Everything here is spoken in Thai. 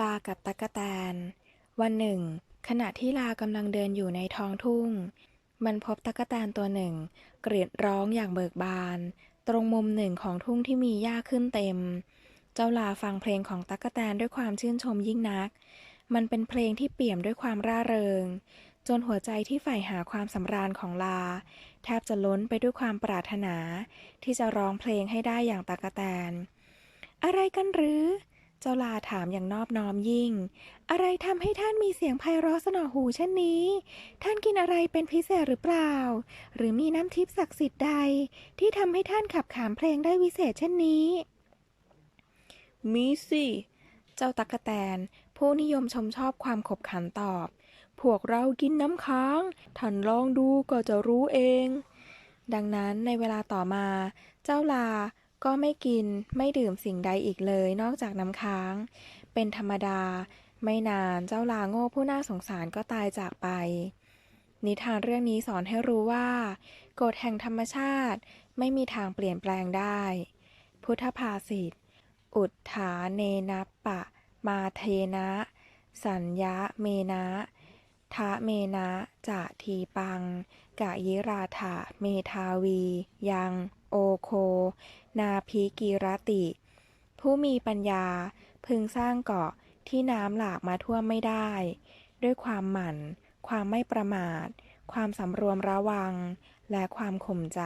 ลากับตั๊กแตน วันหนึ่ง ขณะที่ลากำลังเดินอยู่ในท้องทุ่ง มันพบตั๊กแตนตัวหนึ่ง กรีดร้องอย่างเบิกบาน ตรงมุมหนึ่งของทุ่งที่มีหญ้าขึ้นเต็ม เจ้าลาฟังเพลงของตั๊กแตนด้วยความชื่นชมยิ่งนัก มันเป็นเพลงที่เปี่ยมด้วยความร่าเริง จนหัวใจที่ใฝ่หาความสำราญของลา แทบจะล้นไปด้วยความปรารถนา ที่จะร้องเพลงให้ได้อย่างตั๊กแตน อะไรกันหรือ เจ้าลาถามอย่างนอบน้อมยิ่ง อะไรทำให้ท่านมีเสียงไพเราะสนอหูเช่นนี้ ท่านกินอะไรเป็นพิเศษหรือเปล่า หรือมีน้ำทิพย์ศักดิ์สิทธิ์ใด ที่ทำให้ท่านขับขานเพลงได้วิเศษเช่นนี้ มีสิ เจ้าตั๊กแตน ผู้นิยมชมชอบความขบขันตอบ พวกเรากินน้ำค้าง ท่านลองดูก็จะรู้เอง ดังนั้นในเวลาต่อมา เจ้าลา ก็ไม่กินไม่ดื่มสิ่งใดอีกเลยนอกจากน้ำค้าง เป็นธรรมดา ไม่นานเจ้าลาโง่ผู้น่าสงสารก็ตายจากไป นิทานเรื่องนี้สอนให้รู้ว่า กฎแห่งธรรมชาติไม่มีทางเปลี่ยนแปลงได้ พุทธภาษิตอุทธาเนนะปะ มาเทนะ สัญญะเมนะ ทะเมนะจะทีปัง กะยิราถะเมทาวี ยัง โอโค นาภิกิรติ ผู้มีปัญญาพึงสร้างเกาะที่น้ำหลากมาท่วมไม่ได้ ด้วยความหมั่น ความไม่ประมาท ความสำรวมระวัง และความข่มใจ